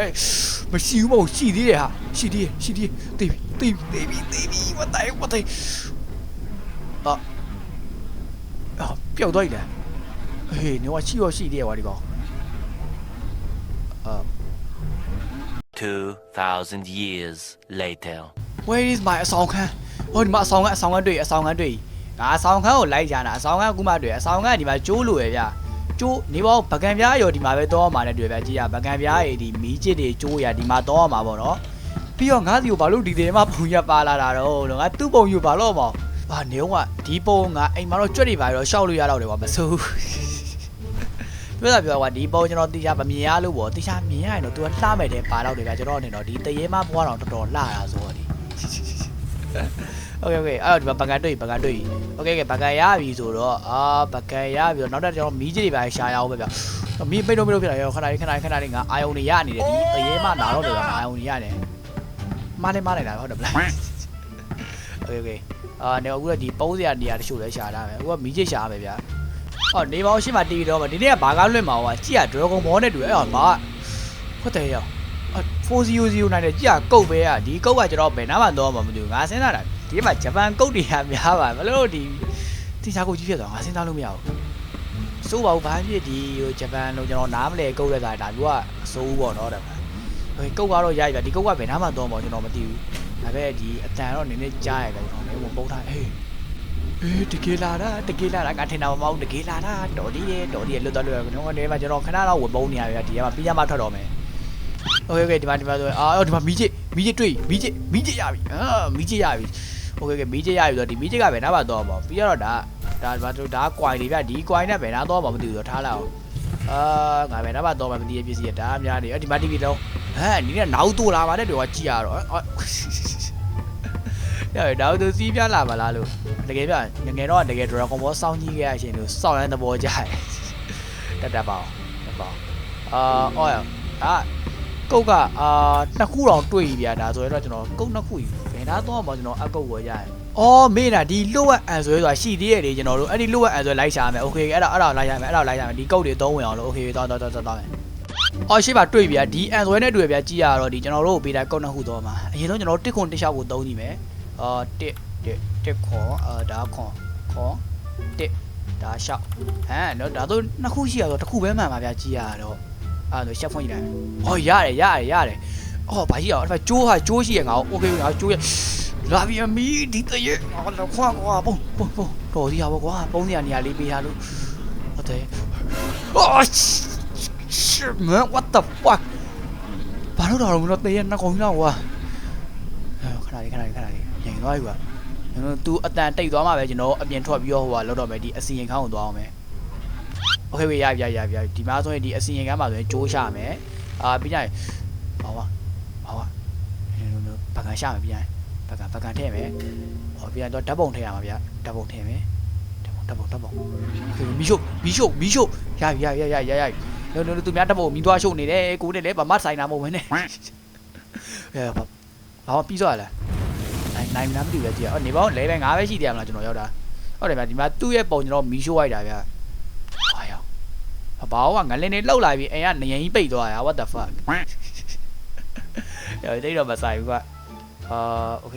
မရှိဘူးမဟုတ်ရှိသေးတယ်ဟာရှိသေးတယ်ရှိသေးတယ်တေးပြီတေးပြီတေးပြီတေးပြီ what the what the အာအာပျောက်သွားပြီလားဟေးနေကရှိရောရှိသေးတယ်ကွာဒီကောင်အာ2,000 years later. Where is my အဆောင်ခန်းဟောဒီမှာအဆောင်ခန်းအဆောင်ခန်းတွေ့အဆောင်ခန်းတွေ့ငါအဆောင်ခန်းကိုလိုက်ကြတာအဆောင်ခန်းကခုမှတွေ့အဆောင်ခန်းကဒီမှာကျိုးလို့ရဗျ ကျိုးနေပေါ့ပကံပြားရောဒီမှာပဲတော့မှာနဲ့တွေ့ဗျကြည့်ရပကံပြားရည်ဒီမီးချစ်တွေကျိုးရဒီမှာတော့မှာပေါ့နော်ပြီးတော့ငါစီကိုဘာလို့ဒီတဲမှာပုံရပါလာတာတော့လို့ငါသူ့ပုံယူဘာလို့မအောင်ဟာနေကဒီပုံငါအိမ်မှာတော့ကြွက်တွေပါရောရှောက်လို့ရတော့တယ်ကွာမဆိုးပြောတာပြောကွာဒီပုံကျွန်တော်တေချာမမြင်ရလို့ပေါ့တေချာမြင်ရရင်တော့ तू ကလှမဲ့တယ်ပါတော့တယ်ဗျကျွန်တော်အနေတော့ဒီတရေမဘွားတော့တော်တော်လှတာဆိုတော့ဒီ โอเคโอเคအဲ့တော့ဒီမှာဘကန်တွေ့ပြီဘကန်တွေ့ပြီโอเคโอเคဘကန်ရပြီဆိုတော့အာဘကန်ရပြီတော့နောက်တော့ကျွန်တော်မီးကြီးတွေပါရှာရအောင်ပဲဗျမီးပိတ်တော့ပိတ်တော့ဖြစ်လာရောခဏလေးခဏလေးခဏလေးငါအာယုံတွေရနေတယ်ဒီတရေမနာတော့တယ်ဗျအာယုံတွေရတယ်မနေမနေလားဟုတ်တယ်ဗလားโอเคโอเคအာနေအခုကဒီပုံးစရာနေရာတချို့လဲရှာတာပဲအခုကမီးကြီးရှာရမယ်ဗျဟောနေပေါင်းရှိမှတီးတော့မှဒီနေ့ကဘာကားလွင့်မှာဟောကြည့်ရ Dragon Ball နဲ့တူအဲ့ဟောမာဟုတ်တယ်ရော4009နဲ့ကြည့်ရကုတ်ပဲอ่ะဒီကုတ်ကကျွန်တော်ဘယ်နားမှတော့မှမသိဘူးငါစဉ်းစားတာ ဒီမှာဂျပန်ကုတ်တွေကများပါဘလို့ဒီတိကျကုတ်ကြီးဖြစ်သွားငါစဉ်းစားလို့မရဘူးစိုးပါဘူးဘာဖြစ်ဒီဟိုဂျပန်လို့ကျွန်တော်နားမလဲကုတ်တဲ့ဆိုတာဒါမျိုးကအစိုးဘူးပေါ့နော်တဲ့ဟိုကုတ်ကတော့ရပြီဒီကုတ်ကဘယ်နားမှတော့ပေါ့ကျွန်တော်မသိဘူးဒါပေမဲ့ဒီအတန်တော့နည်းနည်းကြားရတယ်ကျွန်တော်လည်းပုံထားဟေးအေးတကယ်လာတာတကယ်လာတာငါထင်တာမဟုတ်တကယ်လာတာတော်ဒီရဲ့တော်ဒီရဲ့လွတ်တော့လွတ်ကျွန်တော်ကနေမှာကျွန်တော်ခဏတော့ဝပုံနေရပြီဒီကမှာပြီးရမှထွက်တော့မယ်โอเคโอเคဒီမှာဒီမှာဆိုအာဒီမှာမီးချစ်မီးချစ်တွေ့မီးချစ်မီးချစ်ရပြီအာမီးချစ်ရပြီ โอเคโอเคမီးချရပြီဆိုတော့ဒီမီးချကဘယ်နားမှာတော့ပါပြီးတော့ဒါဒါဘာလို့ဒါကွိုင်တွေဗျဒီကွိုင်နဲ့ဘယ်နားတော့မှမသိဘူးတော့ထားလိုက်အောင်အာငါဘယ်နားမှာတော့မှမသိရပစ္စည်းဒါအများနေအဲ့ဒီမှာ TV တော့ဟဲ့နီးနဲ့နောက်တူလာပါတဲ့တော့ကြည့်ရတော့အော်ရတော့သူစီးပြလာပါလားလို့တကယ်ပြငငယ်တော့တကယ် Dragon Ball စောင်းကြီးခဲ့ရရှင်လို့စောင်းရတဲ့သဘောကြတယ်တက်တက်ပါအောင်တက်ပါအာအော်ရအာကုတ်ကအာနှစ်ခုတောင်တွေ့ပြီဗျာဒါဆိုတော့ကျွန်တော်ကုတ်နှစ်ခုဘယ် နာတော့မှကျွန်တော်အကုတ်ဝယ်ရတယ်အော်မေးတာဒီလွတ်အန်ဆွဲဆိုတာရှိသေးတယ်လေကျွန်တော်တို့အဲ့ဒီလွတ်အန်ဆွဲလိုက်ရှာမယ်โอเคအဲ့ဒါအဲ့ဒါလိုက်ရမယ်အဲ့ဒါလိုက်ရမယ်ဒီကုတ်တွေသုံးဝင်အောင်လို့โอเคသွားသွားသွားသွားမယ်အော်ရှိပါတွေ့ဗျာဒီအန်ဆွဲနဲ့တွေ့ဗျာကြည့်ရတော့ဒီကျွန်တော်တို့ပေးတာကုတ်နှစ်ခုတော့မှာအရင်ဆုံးကျွန်တော်တို့တစ်ခွန်တစ်လျှောက်ကိုသုံးကြည့်မယ်အော်တစ်တစ်တစ်ခွန်အာဒါခွန်ခွန်တစ်ဒါလျှောက်ဟမ်တော့ဒါဆိုနှစ်ခုရှိရတော့တစ်ခုပဲမှန်ပါဗျာကြည့်ရတော့အဲ့ဒါရှက်ဖွင့်ကြည့်လိုက်ဟောရတယ်ရတယ်ရတယ် အော်ဘာကြီးအောင်အဲ့ဒါကျိုးဟာကျိုးရှိရငါโอเคငါကျိုးရလာပြီအမီဒီတရေအော်တော့ခွာခွာပုံပုံပုံတော်ဒီဟာပေါ့ကွာပုံစရာနေရာလေးပေးရလို့ဟုတ်တယ်အော် shit man what the fuck ဘာလို့တော့မလို့တရေနှစ်ကောင်လောက်ကွာခဏလေးခဏလေးခဏလေးညင်သွားပြီကွာကျွန်တော် तू အတန်တိတ်သွားမှပဲကျွန်တော်အပြင်ထွက်ပြီးတော့ဟိုကလောက်တော့မယ်ဒီအစီရင်ခန်းကိုသွားအောင်မယ် โอเคပြီရပြီရပြီရပြီဒီမှာဆိုရင်ဒီအစီရင်ကမ်းမှာဆိုရင်ကြိုးရှာမယ်အာပြီးကြရင်ဟောပါဟောပါပ ကံရှာမယ်ပြီးရင်ပကံပကံထည့်မယ်ဟောပြီးရင်တော့ဓာတ်ပုံထည့်ရမှာဗျဓာတ်ပုံထည့်မယ်ဓာတ်ပုံဓာတ်ပုံဓာတ်ပုံမီရှို့မီရှို့မီရှို့ရပြီရပြီရရရရလို့လို့သူများဓာတ်ပုံမီသွားရှို့နေတယ်ကိုနဲ့လည်းဗမဆိုင်တာမဟုတ်ဘဲနဲ့အဲဘာဘာပြီးသွားလားနိုင်နိုင်နားမသိဘူးကြည့်အော်နေပေါင်းလဲပဲ9ပဲရှိတယ်မလားကျွန်တော်ရောက်တာဟုတ်တယ်ဗျဒီမှာသူ့ရဲ့ပုံကျွန်တော်မီရှို့လိုက်တာဗျဟာရောက်ဘာကငလင်းနေလှုပ်လာပြီအိမ်ကနေရင်ကြီးပိတ်သွားတာ what the fuck ရတိတ်တော့မဆိုင်ဘူးက အာโอเค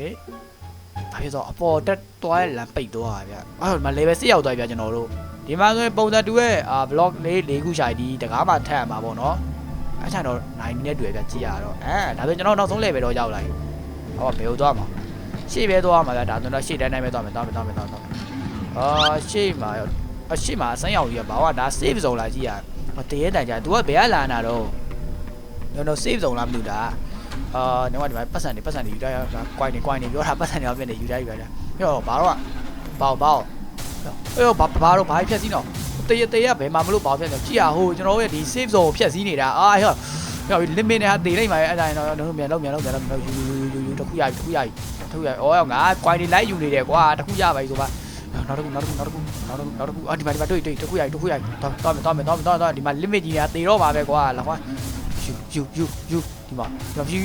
ဘာဖြစ်တော့အပေါ်တက်သွားလမ်းပိတ်သွားတာဗျအဲ့တော့မ level 6ရောက်သွားပြီဗျကျွန်တော်တို့ဒီမှာဆိုရင်ပုံစံတူရဲ့အာ block လေး၄ခုရှာဒီတကားမှထပ်ရမှာပေါ့နော်အဲ့ချာတော့9နဲ့တွေ့ဗျကြည့်ရတော့အဲဒါဆိုကျွန်တော်နောက်ဆုံး level တော့ရောက်လာပြီ ဟောဘယ်လိုသွားမှာရှေ့ပဲသွားမှာဗျာဒါဆိုတော့ရှေ့တိုင်းတိုင်းပဲသွားမယ်သွားမယ်သွားမယ်သွားမယ်အာရှေ့မှာအရှေ့မှာဆန်းရောက်ကြီးကဘာကဒါ save zone လာကြည့်ရမတရေတိုင်ကြ तू ကဘယ်ကလာနာတော့ကျွန်တော် save zone လားမသိဘူးဒါ အာတော့ဒီမှာပတ်စံနေပတ်စံနေယူထားရတာ coin နေ coin နေပြောတာပတ်စံနေအောင်ပြနေယူထားယူထားပြောဘာတော့ဘောက်ဘောက်အေးဘာဘာတော့ဘာဖြက်စီးတော့တရေတရေဘယ်မှာမလို့ဘောက်ဖြက်နေကြည့်ရဟိုကျွန်တော်ရဲ့ဒီ save zone ကိုဖြက်စီးနေတာအာဟဲ့ဟော limit နဲ့ဟာတည်လိုက်မှာအဲ့ဒါတော့တော့မြန်လောက်မြန်လောက်မြန်လောက်ယူယူယူယူတခုရပြီတခုရပြီတခုရဩငါ coin တွေလိုက်ယူနေတယ်ကွာတခုရပါပြီဆိုပါနောက်တစ်ခုနောက်တစ်ခုနောက်တစ်ခုနောက်တစ်ခုနောက်တစ်ခုအာဒီမှာဒီမှာတွေ့တွေ့တခုရပြီတခုရပြီတော့တော့တော့မယ်တော့တော့တော့ဒီမှာ limit ကြီးနေတာတည်တော့ပါပဲကွာလာကွာယူယူယူယူ ဒီမှာဒီမှာယူ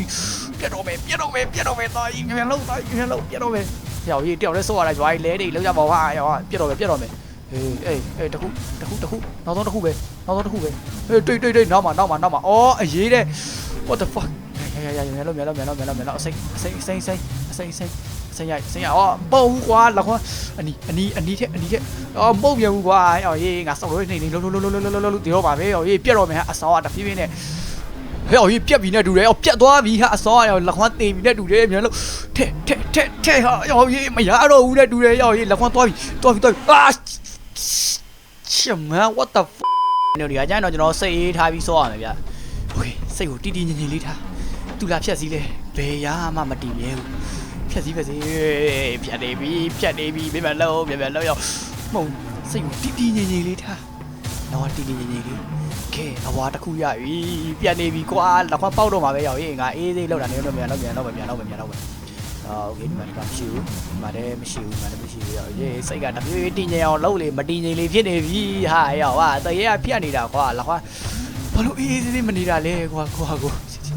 ပြတ်တော့မယ်ပြတ်တော့မယ်ပြတ်တော့မယ်တော့မြန်လောက်တော့မြန်လောက်ပြတ်တော့မယ်ဟောရေးတယောက်လဲဆော့ရတာကြွားကြီးလဲတွေလောက်ကြပါဘာဟောပြတ်တော့မယ်ပြတ်တော့မယ်အေးအေးအေးတခုတခုတခုနောက်ဆုံးတခုပဲနောက်ဆုံးတခုပဲအေးတွေ့တွေ့တွေ့နောက်မှာနောက်မှာနောက်မှာအော်အရေးတဲ့ what the fuck ရရရမြန်လို့မြန်လို့မြန်လို့မြန်လို့မြန်လို့အစိမ့်အစိမ့်အစိမ့်အစိမ့်အစိမ့်အစိမ့်အစိမ့်ရအစိမ့်ရအော်ပုံကွာလောက်ခွာအနီအနီအနီထက်အနီထက်အော်မုတ်မြန်ဘူးကွာအော်ရေးငါစောက်လို့နေနေလုံးလုံးလုံးလုံးလုံးလုံးဒီတော့ပါပဲအော်ရေးပြက်တော့မယ်ဟာအစောကတဖြည်းဖြည်းနဲ့ ဟဲ့အော်ရေးပြက်ပြီနဲ့တူတယ်အော်ပြက်သွားပြီဟာအစောကလက်ခွာတေပြီနဲ့တူတယ်မြန်လို့ထဲထဲထဲထဲဟာအော်ရေးမရတော့ဘူးနဲ့တူတယ်အော်ရေးလက်ခွာသွားပြီသွားပြီသွားပြီအာချင်မ what the fuck နေဒီကကျရင်တော့ကျွန်တော်စိတ်အေးထားပြီးစောရမယ်ဗျโอเคစိတ်ကိုတီးတီးငြိမ်ငြိမ်လေးထား သူလာဖြတ်စည်းလဲဘယ်ရမှမတည်မြဲဘူးဖြတ်စည်းပဲစေဖြတ်နေပြီဖြတ်နေပြီပြမလုံးပြမလုံးရောက်မဟုတ်စိတ်ကိုတီးတီးငြိမ်ငြိမ်လေးထားတော့တီးတီးငြိမ်ငြိမ်လေး ကဲအဝါတစ်ခုရပြီပြတ်နေပြီကွာလက်ခွပေါက်တော့မှာပဲရောက်ရေးငါအေးသေးလောက်တာနေတော့မြန်တော့မြန်တော့မြန်တော့မြန်တော့အာโอเคဒီမှာဒီမှာမရှိဘူးဒီမှာလည်းမရှိဘူးဒီမှာလည်းမရှိဘူးရောက်ရေးစိတ်ကတပြေးတည်ငြိမ်အောင်လုပ်လေမတည်ငြိမ်လေဖြစ်နေပြီဟာရောက်ဟာတရေကဖြတ်နေတာကွာလက်ခွဘာလို့အေးသေးသေးမနေတာလဲကွာကွာကွာ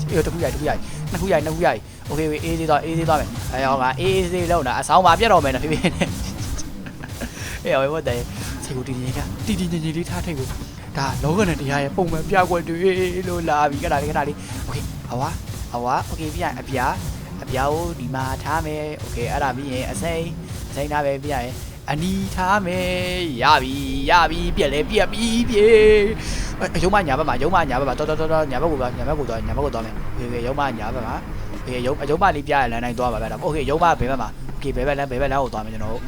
အေးတခုရိုက်တခုရိုက်နှစ်ခုရိုက်နှစ်ခုရိုက်โอเคအေးသေးသွားအေးသေးသွားမယ်အဲဟောကအေးသေးလောက်တာအဆောင်ပါပြတ်တော့မယ်နော်ဖြည်းဖြည်းနဲ့အေးဟောဘတ်တယ်စေကိုတီတီကတီတီညင်ညင်လေးထားထိတ်ကို ဒါလောကနဲ့တရားရဲ့ပုံမှန်ပြကွက်တွေလို့လာပြီကတာလေးကတာလေးโอเคအဝါအဝါโอเคပြရအပြာအပြာကိုဒီမှာထားမယ်โอเคအဲ့ဒါပြီးရင်အစိမ့်အစိမ့်ထားပဲပြရရင်အနီထားမယ်ရပြီရပြီပြက်လဲပြက်ပြီပြေအယုံမညာဘက်မှာယုံမညာဘက်မှာတော်တော်တော်ညာဘက်ကိုပါညာဘက်ကိုသွားညာဘက်ကိုသွားမယ်โอเคယုံမညာဘက်မှာโอเคယုံယုံမလေးပြရလမ်းတိုင်းသွားပါပဲဒါโอเคယုံမဘယ်ဘက်မှာโอเคဘယ်ဘက်လမ်းဘယ်ဘက်လမ်းကိုသွားမယ်ကျွန်တော်တို့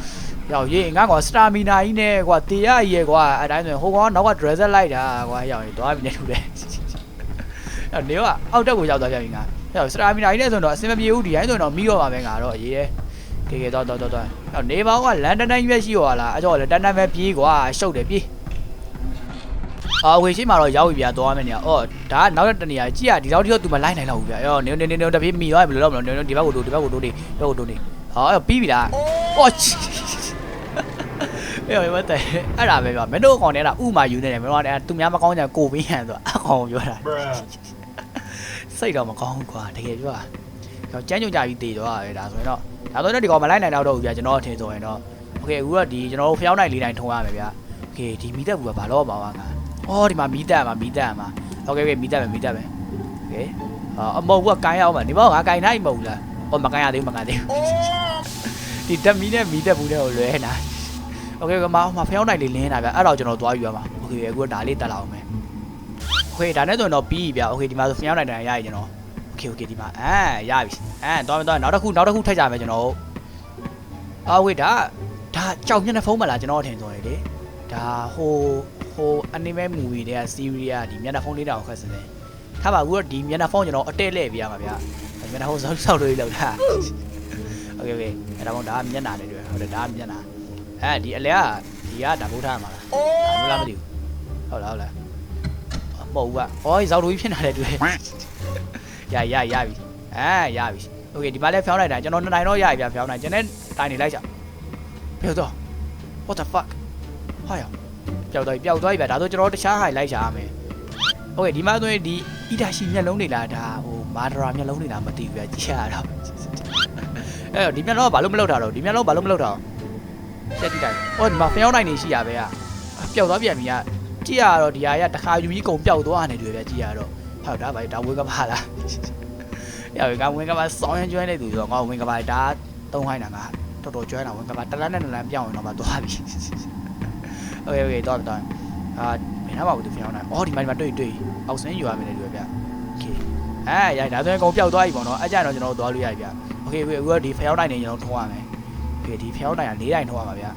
ရောက်ရေးငါကွာစတာမီနာကြီးနဲ့ကွာတေရကြီးရဲ့ကွာအတိုင်းဆိုရင်ဟိုကောင်နောက်က dresser လိုက်တာကွာရောက်ရင်သွားပြီနဲ့ထူတယ်အဲ့နေကအောက်တက်ကိုရောက်သွားပြန်ပြီငါရောက်စတာမီနာကြီးနဲ့ဆိုတော့အစင်မပြေဘူးဒီတိုင်းဆိုတော့မီးတော့ပါပဲငါတော့ရေးတယ်ကဲကဲတော့တော့တော့တော့အဲ့နေပေါင်းကလန်တန်တိုင်းရွက်ရှိရောလားအဲ့တော့လေတန်တန်ပဲပြေးကွာရှုပ်တယ်ပြေးအာဝေရှိမှာတော့ရောက်ပြီဗျာသွားမယ်နေအော်ဒါကနောက်တဲ့တနေရာကြည့်ရဒီလောက်ထိတော့ तू မလိုက်နိုင်တော့ဘူးဗျာအော်နေနေနေတပြေးမိသွားပြီဘယ်လိုလုပ်မလဲဒီဘက်ကိုတိုးဒီဘက်ကိုတိုးနေဒီဘက်ကိုတိုးနေဟောအဲ့ပြီးပြီလားအော် အေးမတဲ့အဲ့ဒါပဲဗျာမင်းတို့ကောင်နေတာဥမာယူနေတယ်မင်းတို့ကသူများမကောင်းကြကိုပေးရန်ဆိုအကောင်ပြောတာ စိတ်တော့မကောင်းဘူးကွာတကယ်ပြောတာကျွန်တော်ကြမ်းကြုံကြပြီးတည်သွားတယ်ဒါဆိုရင်တော့ဒါဆိုရင်တော့ဒီကောင်မလိုက်နိုင်တော့ဘူးဗျာကျွန်တော်အထင်ဆိုရင်တော့โอเคအခုတော့ဒီကျွန်တော်တို့ဖျောင်းနိုင်လေးတိုင်းထုံးရမယ်ဗျာโอเคဒီမီတက်ဘူးကဘာလို့ပါပါငါအော်ဒီမှာမီတက်မှာမီတက်မှာโอเคမီတက်မယ်မီတက်မယ်โอเคအာအမဟုတ်ဘူးကကိုင်းရအောင်ပါဒီဘောကကိုင်းနိုင်မဟုတ်ဘူးလားအော်မကိုင်းရသေးဘူးမကိုင်းသေးဘူးဒီတက်မီနဲ့မီတက်ဘူးနဲ့ကိုလွဲနေတာ โอเคကမမဖျောင်းနိုင်လေးလင်းတာဗျာအဲ့တော့ကျွန်တော်သွားယူရမှာโอเคအခုဒါလေးတက်လာအောင်မယ် โอเคဒါနဲ့ဆိုရင်တော့ပြီးပြီဗျာโอเคဒီမှာဆိုဖျောင်းနိုင်တယ်ရရကျွန်တော်โอเคโอเคဒီမှာအဲရပြီအဲတော့တော့နောက်တစ်ခုနောက်တစ်ခုထပ်ကြမယ်ကျွန်တော်အာဝေးဒါဒါကြောက်မျက်နှာဖုံးမလားကျွန်တော်ထင်ဆိုရင်လေဒါဟိုဟိုအနီမဲမူဗီတွေကစီးရီးကဒီမျက်နှာဖုံးလေးတောင်ခက်စနေထားပါဘူးတော့ဒီမျက်နှာဖုံးကျွန်တော်အတဲလဲပြရမှာဗျာမျက်နှာဖုံးစောက်စောက်လေးလောက်တာโอเคโอเคအဲ့ဒါမှဒါမျက်နှာလေးတွေဟုတ်တယ်ဒါမျက်နှာ အဲဒီအလဲကဒီကဒါဘိုးထားမှာလားမလားမသိဘူးဟုတ်လားဟုတ်လားမဟုတ်ဘူးက။အော်ဇောက်လိုကြီးဖြစ်နေတယ်တွေ့။ရရရပြီ။အဲရပြီ။ Okay ဒီမှာလဲဖျောင်းလိုက်တာကျွန်တော်နှစ်နိုင်တော့ရပြီဗျာဖျောင်းနိုင်။ကျွန်တော်တိုင်နေလိုက်ကြ။ပြောတော့ What the fuck ဟာရပျောက်သွားပြီပျောက်သွားပြီဗျာဒါဆိုကျွန်တော်တခြားဟိုင်လိုက်ရှာရမယ်။ Okay ဒီမှာဆိုရင်ဒီအီတာရှိမျက်လုံးတွေလားဒါဟိုမာဒရာမျက်လုံးတွေလားမသိဘူးဗျာကြည့်ရတော့။အဲ့တော့ဒီမျက်လုံးကဘာလို့မလောက်တာတော့ဒီမျက်လုံးဘာလို့မလောက်တာ။တ က်တိတိုင်။အော်ဒီမှာဖျောင်းနိုင်နေရှိရပဲ။ပျောက်သွားပြန်ပြီက ကြည့်ရတော့ဒီဟာရတခါယူကြီးကုံပျောက်သွားနေတယ်ဗျကြည့်ရတော့ဟုတ်တာဗျဒါဝင်းကပါလားရဝင်းကဝင်းကပါစောင်းရင်ကျွမ်းနေသူဆိုတော့ငါဝင်းကပါဒါတုံးခိုင်းတာငါတော်တော်ကျွမ်းတာဝင်းကပါတလန်းနဲ့တလန်းပြောင်းရင်တော့မှသွားပြီโอเคโอเคတော့တော့အာမင်းတော့ဘာလို့ဖျောင်းနေအော်ဒီမှာဒီမှာတွေ့တွေ့အောက်ဆင်းယူရမယ်လေတွေ့ဗျโอเคအဲရိုက်ဒါဆိုရင်ကုံပျောက်သွားပြီပေါ့နော်အဲ့ကြတော့ကျွန်တော်တို့သွားလို့ရပြီဗျโอ โอเคအခုကဒီဖျောက်တိုင်းနေကျွန်တော်ထုံးရမယ် โอเคဒီဖျောက်တိုင်းက၄တိုင်းထုံးရမှာဗျာ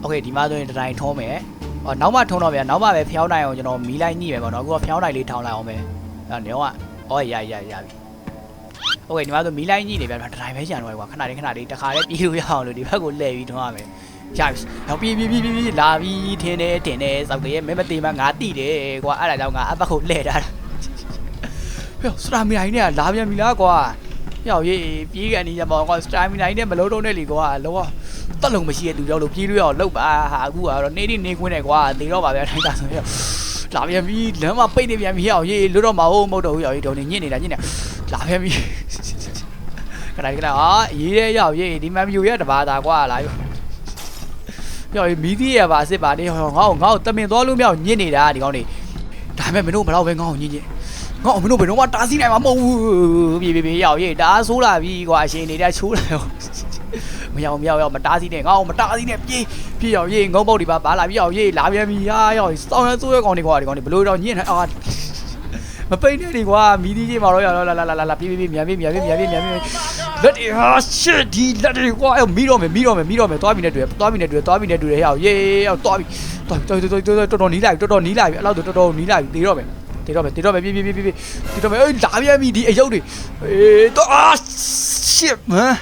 โอเคဒီမှာဆိုရင်တစ်တိုင်းထုံးမယ်အော်နောက်မှထုံးတော့ဗျာနောက်မှပဲဖျောက်တိုင်းအောင်ကျွန်တော်မီးလိုက်ညှိမယ်ပေါ့နော်အခုကဖျောက်တိုင်းလေးထောင်းလိုက်အောင်ပဲအဲ့နေတော့အော်ရရရပြီโอเคဒီမှာဆိုမီးလိုက်ညှိနေဗျာတစ်တိုင်းပဲကျန်တော့ကွာခဏလေးခဏလေးတခါလေးပြေးလို့ရအောင်လို့ဒီဘက်ကိုလှည့်ပြီးထုံးရမယ်ရပြီတော့ပြေးပြေးပြေးပြေးလာပြီးထင်းနေထင်းနေစောက်တည်းမဲမသေးမှငါတိတယ်ကွာအဲ့ဒါကြောင့်ငါအဘက်ကိုလှည့်ထားတာ ဟဲ့စတာမီနိုင်နဲ့လာပြန်ပြီလားကွာ ရောက်ရေးပြေးကန်နေကြပါကွာစတာမီနိုင်နဲ့မလုံးတော့နဲ့လေကွာလောကတက်လုံးမရှိတဲ့သူရောက်လို့ပြေးလို့ရအောင်လှုပ်ပါဟာအခုကတော့နေနေနေခွင်းနေကွာတေတော့ပါဗျာထိုင်တာဆိုရလာပြန်ပြီလမ်းမှာပိတ်နေပြန်ပြီရောက်ရေးလွတ်တော့မဟုတ်မဟုတ်တော့ဘူးရောက်ရေးတော့နေညစ်နေတာညစ်နေလာပြန်ပြီခဏခဏအာရေးရဲရောက်ရေးဒီမန်မြူရတပါတာကွာလာရောရောက်ရေးမီးသီးရပါစစ်ပါနေဟောငါ့ကိုငါ့ကိုတမင်သွားလို့မြောက်ညစ်နေတာဒီကောင်းနေဒါပေမဲ့မင်းတို့ဘယ်တော့ပဲငါ့ကိုညစ်ညစ် ငါ့အမင်းတို့ဘယ်တော့မှတားဆီးနိုင်မှာမဟုတ်ဘူးပြေပြေပြေရောက်ရေးတားဆိုးလာပြီကွာအရှင်နေတဲ့ချိုးလာရောမရောက်မရောက်ရောက်မတားဆီးနဲ့ငါ့ကိုမတားဆီးနဲ့ပြေးပြေးရောက်ရေးငုံပုတ်ဒီပါပါလာပြီးရောက်ရေးလာပြန်ပြီဟာရောက်စောင်းရဆိုးရကောင်တွေကွာဒီကောင်တွေဘလို့တော့ညင့်နေအာမပိတ်နဲ့ဒီကွာမီးဒီကြီးမှာတော့လာလာလာလာလာပြေးပြေးမြန်ပြေးမြန်ပြေးမြန်ပြေးမြန်ပြေးလက်တွေဟာရှစ်ဒီလက်တွေကွာမီးတော့မယ်မီးတော့မယ်မီးတော့မယ်သွားပြီနဲ့တွေ့သွားပြီနဲ့တွေ့သွားပြီနဲ့တွေ့ရောက်ရေးရောက်သွားပြီသွားတော်တော်တော်တော်တော်နီးလာပြီတော်တော်နီးလာပြီအဲ့လောက်တော်တော်နီးလာပြီတေတော့မယ် တေတော့မယ်တေတော့မယ်ပြေးပြေးပြေးပြေးတေတော့မယ်အေးလာပြန်ပြီဒီအယုတ်တွေအေးတော့အာရှစ်မန်